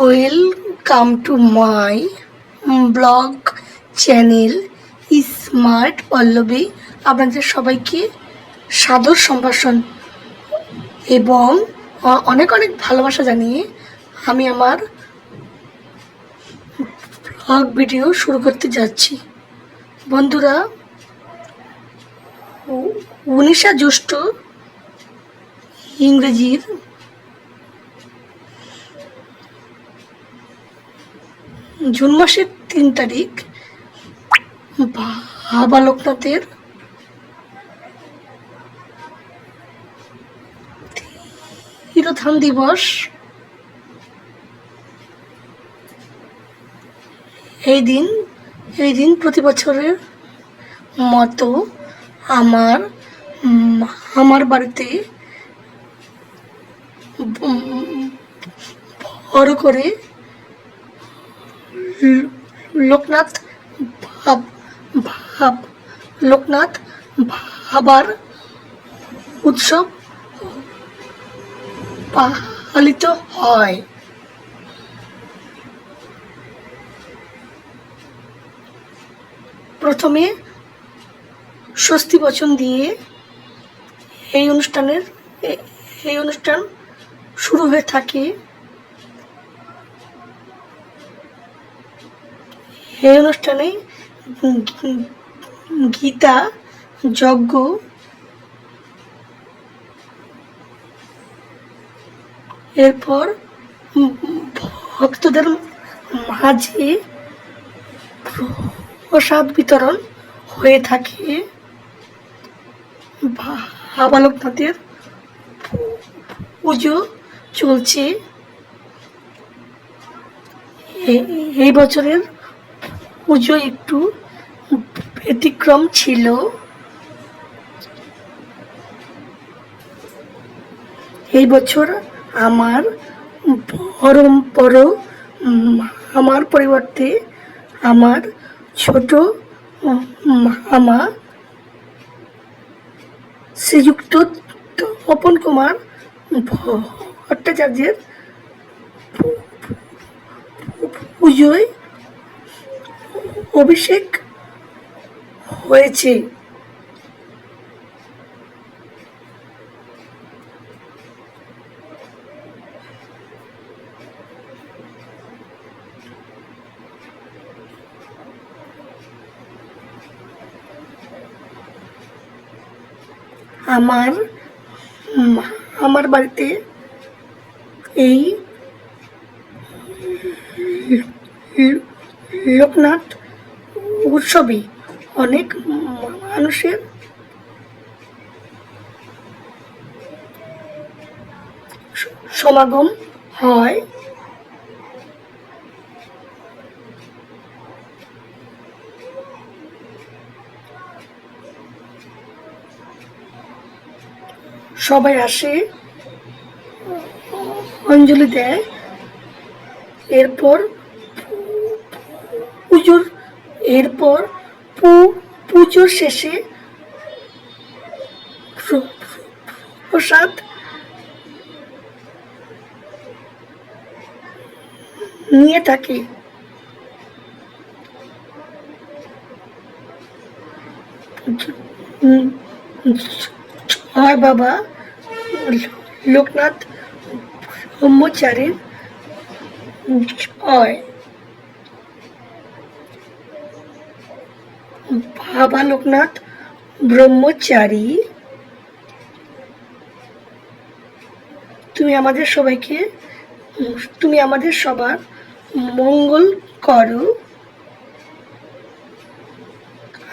Welcome to my blog channel smart Pallavi আপনাদের সবাইকে সাদর সম্ভাষণ এবং অনেক অনেক ভালোবাসা জানিয়ে আমি আমার ব্লগ ভিডিও শুরু করতে যাচ্ছি। বন্ধুরা, উনিশা জ্যৈষ্ঠ ইংরেজির জুন মাসের তিন তারিখ বাবা লোকনাথের দিবস। এই দিন এই দিন প্রতি বছরের মতো আমার আমার বাড়িতে বড় করে লোকনাথ ভাব ভাব লোকনাথ ভাবার উৎসব পালিত হয়। প্রথমে স্বস্তি বচন দিয়ে এই অনুষ্ঠানের এই অনুষ্ঠান শুরু হয়ে থাকে এই অনুষ্ঠানে গীতা, যজ্ঞ, এরপর ভক্তদের মাঝে প্রসাদ বিতরণ হয়ে থাকে। বাবা লোকনাথের পুজো চলছে। এই বছরের পুজো একটু ব্যতিক্রম ছিল এই বছর আমার পরম্পর আমার পরিবর্তে আমার ছোট মামা শ্রীযুক্ত তপন কুমার ভট্টাচার্যের পুজোয় অভিষেক হয়েছে। আমার আমার বাড়িতে এই লোকনাথ উৎসবে অনেক মানুষের সমাগম হয়। সবাই আসে অঞ্জলি দেয়। এরপর পুজোর এরপর পু- পুজোর শেষে প্রসাদ নিয়ে থাকে। জয় বাবা লোকনাথ ব্রহ্মচারীর জয়। বাবা লোকনাথ ব্রহ্মচারী। তুমি আমাদের সবাইকে, তুমি আমাদের সবার মঙ্গল করো।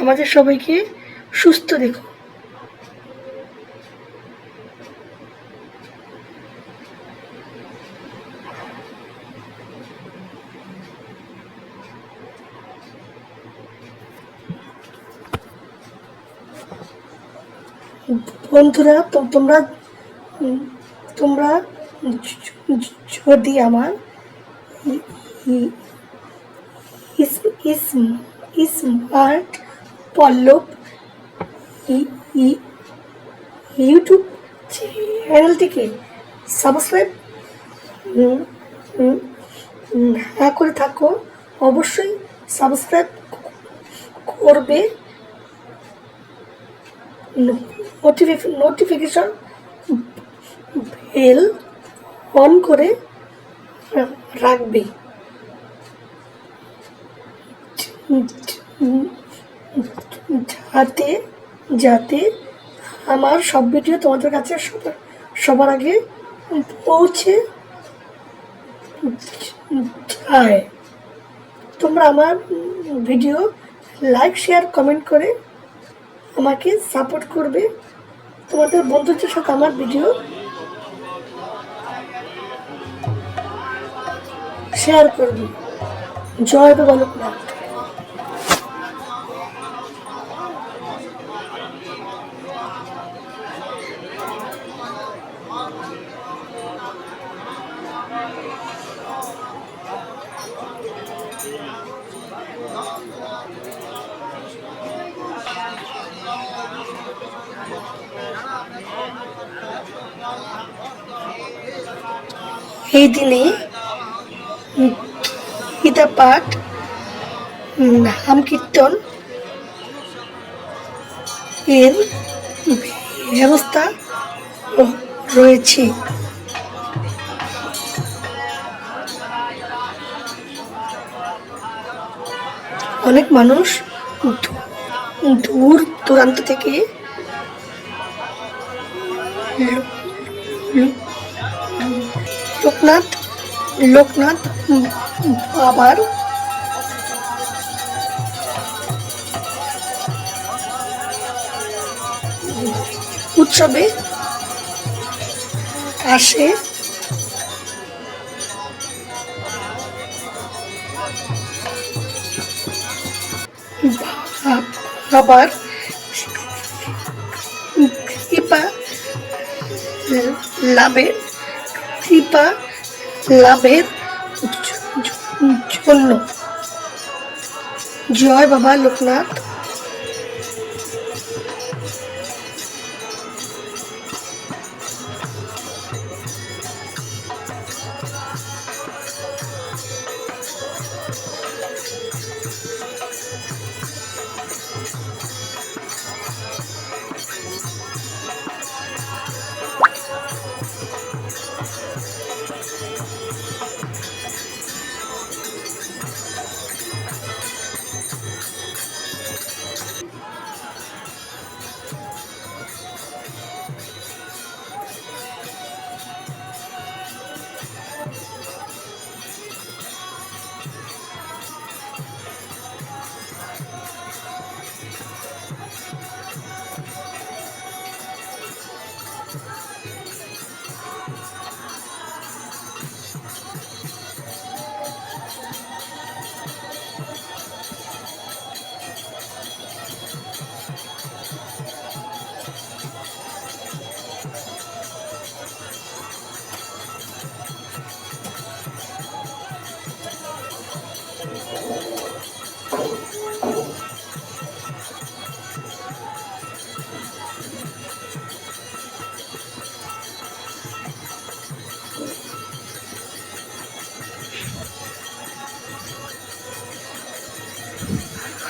আমাদের সবাইকে সুস্থ দেখো। বন্ধুরা তোমরা তোমরা যদি আমার স্মার্ট পল্লব ইউটিউব চ্যানেলটিকে সাবস্ক্রাইব না করে থাকো, অবশ্যই সাবস্ক্রাইব করবে। নোটিফিকেশন বেল অন করে রাখবে। যাতে যাতে আমার সব ভিডিও তোমাদের কাছে সবার আগে পৌঁছে যায়। তোমরা আমার ভিডিও লাইক শেয়ার কমেন্ট করে আমাকে সাপোর্ট করবে। তোমাদের বন্ধুদের সাথে আমার ভিডিও শেয়ার করবে। জয় বাবা লোকনাথ। এই দিনে গীতা পাঠ নাম কীর্তন এর ব্যবস্থা রয়েছে। অনেক মানুষ দূর দূরান্ত থেকে লোকনাথ লোকনাথ বাবার। উৎসবে আসে। আবার কৃপা লাভের কৃপা লাভের জ- জ- জন্য জয় বাবা লোকনাথ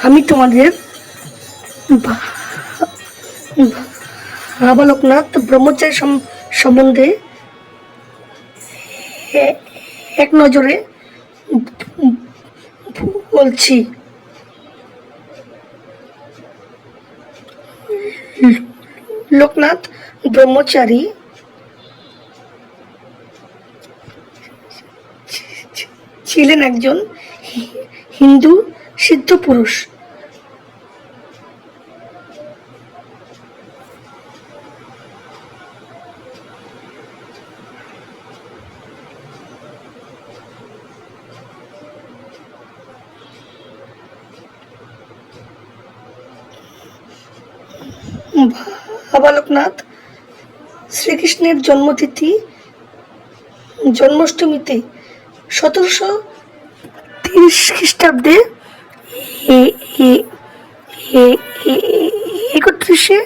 আমি তোমাদের বা- বা- বাবা লোকনাথ ব্রহ্মচারী সম- সম্বন্ধে এক নজরে বলছি। লোকনাথ ব্রহ্মচারী ছিলেন একজন হিন্দু সিদ্ধ পুরুষ বাবা লোকনাথ শ্রীকৃষ্ণের জন্মতিথি, জন্মাষ্টমীতে সতেরোশো তিরিশ খ্রিস্টাব্দে একত্রিশে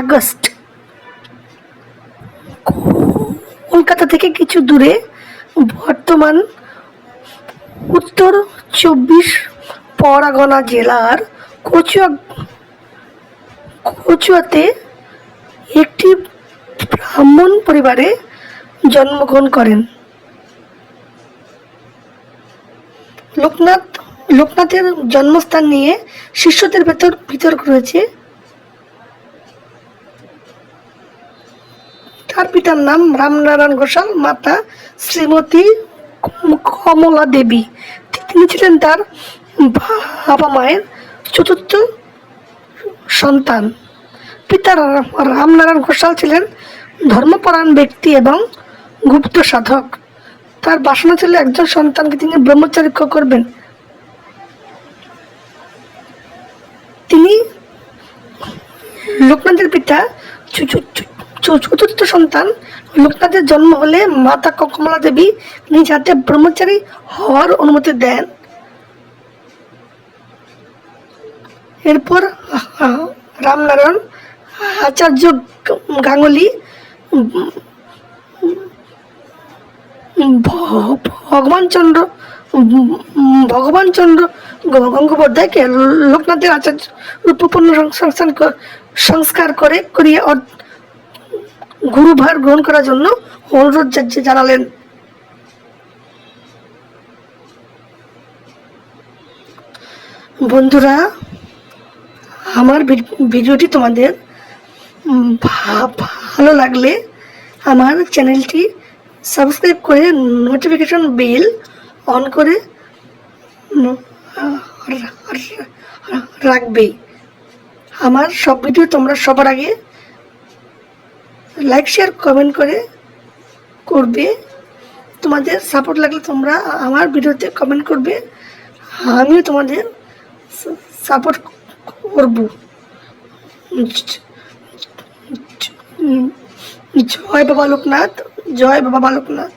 আগস্ট। কলকাতা থেকে কিছু দূরে বর্তমান উত্তর চব্বিশ পরগনা জেলার কচুয়া কচুয়াতে একটি ব্রাহ্মণ পরিবারে জন্মগ্রহণ করেন। লোকনাথ, লোকনাথের জন্মস্থান নিয়ে শিষ্যদের ভেতর বিতর্ক রয়েছে। তার পিতার নাম রামনারায়ণ ঘোষাল, মাতা শ্রীমতী কমলা দেবী তিনি ছিলেন তার বাবা মায়ের চতুর্থ সন্তান। পিতা রামনারায়ণ ঘোষাল ছিলেন ধর্মপরায়ণ ব্যক্তি এবং গুপ্ত সাধক। তার বাসনা ছিল একজন সন্তানকে তিনি ব্রহ্মচারিক্য করবেন। তিনি লোকনাথের পিতা চতুর্থ সন্তান। লোকনাথের জন্ম হলে মাতা কমলা দেবী নিজ হাতে ব্রহ্মচারী হওয়ার অনুমতি দেন। এরপর রামনারায়ণ আচার্য গাঙ্গুলি, ভ- ভগবান চন্দ্র ভগবান চন্দ্র, গঙ্গোপাধ্যায়কে লোকনাথের আচার্য রূপপূর্ণ সংস্থান সংস্কার করে, করিয়ে গুরুভার গ্রহণ করার জন্য অনুরোধ জানালেন। বন্ধুরা আমার ভিডিওটি তোমাদের ভালো লাগলে আমার চ্যানেলটি সাবস্ক্রাইব করে নোটিফিকেশন বেল অন করে উম, রা- রা- রাখবেই আমার সব ভিডিও তোমরা সবার আগে লাইক শেয়ার কমেন্ট করে করবে। তোমাদের সাপোর্ট লাগলে তোমরা আমার ভিডিওতে কমেন্ট করবে। আমিও তোমাদের সাপোর্ট করব। জয় বাবা লোকনাথ জয় বাবা লোকনাথ।